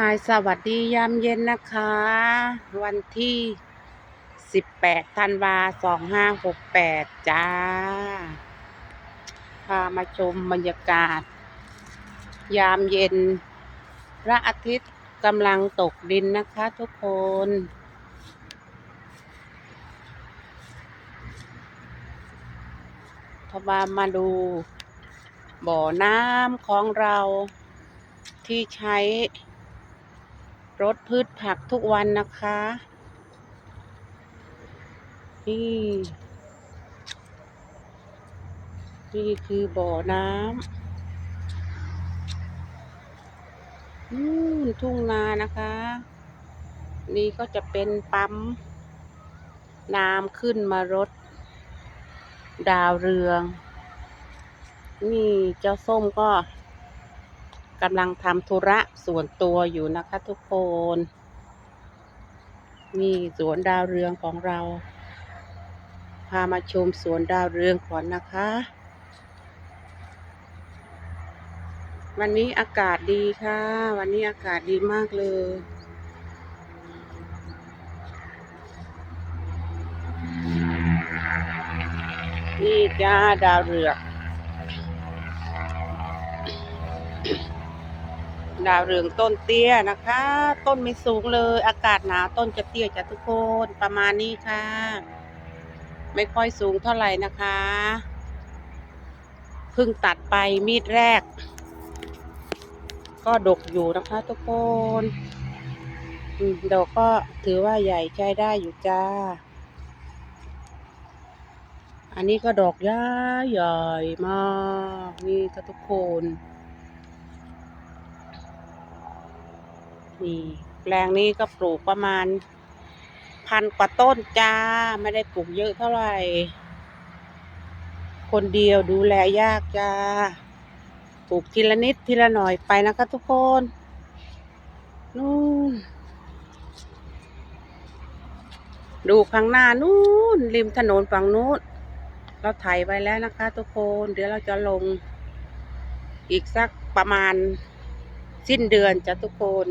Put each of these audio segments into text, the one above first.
ฮายสวัสดียามเย็นนะคะ วันที่ 18ธันวา2568 จ้า พามาชมบรรยากาศ ยามเย็น พระอาทิตย์กำลังตกดินนะคะทุกคน พามามาดู บ่อน้ำของเราที่ใช้ รดพืชผักทุกวันนะคะ นี่ นี่คือบ่อน้ำนู่นทุ่งนานะคะ นี่ก็จะเป็นปั๊ม น้ำขึ้นมารดดาวเรือง นี่เจ้าส้มก็ กำลังทำธุระส่วนตัวอยู่นะคะทุกคน นี่สวนดาวเรืองของเรา พามาชมสวนดาวเรืองก่อนนะคะ วันนี้อากาศดีค่ะ วันนี้อากาศดีมากเลยนี่จ้าดาวเรือง ดาวเรืองต้นเตี้ยนะคะ ต้นไม่สูงเลย อากาศหนาวต้นจะเตี้ยจ้ะทุกคนประมาณนี้ค่ะ ไม่ค่อยสูงเท่าไหร่นะคะเพิ่งตัดไปมีดแรก ก็ดกอยู่นะคะทุกคนอดอกก็ถือว่าใหญ่ใช้ได้อยู่จ้า อันนี้ก็ดอกย้าใหญ่มาก นี่ก็ทุกคน นี่แปลงนี้ก็ปลูกประมาณ พันกว่าต้นจ้า ไม่ได้ปลูกเยอะเท่าไหร่ คนเดียวดูแลยากจ้า ปลูกทีละนิดทีละหน่อยไปนะคะทุกคนนู่นดูข้างหน้านู่นริมถนนฝั่งนู้นเราถ่ายไว้แล้วนะคะ ทุกคน เดี๋ยวเราจะลงอีกสักประมาณสิ้นเดือนจ้ะทุกคน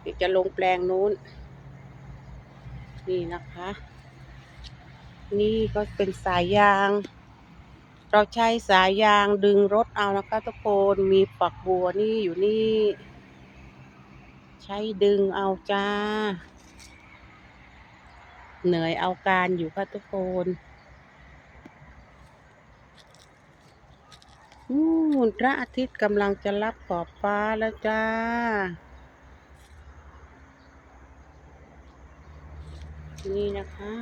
เดี๋ยวจะลงแปลงนู้น นี่นะคะ นี่ก็เป็นสายยาง เราใช้สายยางดึงรถเอานะคะทุกคนมีฝักบัวนี่อยู่นี่ ใช้ดึงเอาจ้า เหนื่อยเอาการอยู่ค่ะทุกคนนู่นพระอาทิตย์กำลังจะรับขอบฟ้าแล้วจ้า นี่นะคะ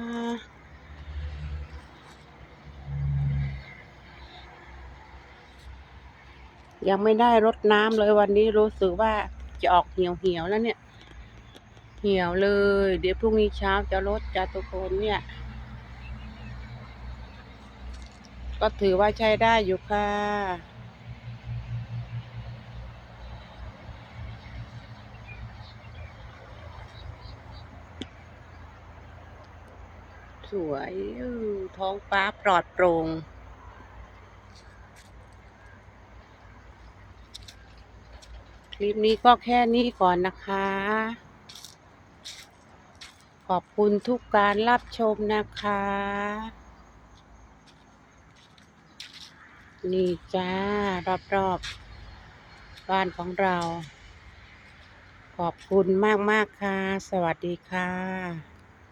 ยังไม่ได้รดน้ำเลยวันนี้รู้สึกว่าจะออกเหี่ยวเหี่ยวๆแล้วเนี่ย เหี่ยวเลย เดี๋ยวพรุ่งนี้เช้าจะรดจ้าทุกคนเนี่ย ก็ถือว่าใช้ได้อยู่ค่ะ สวยท้องฟ้าปลอดโปร่งคลิปนี้ก็แค่นี้ก่อนนะคะ ขอบคุณทุกการรับชมนะคะ นี่จ้ารอบๆบ้านของเรา ขอบคุณมาก ๆ ค่ะ สวัสดีค่ะ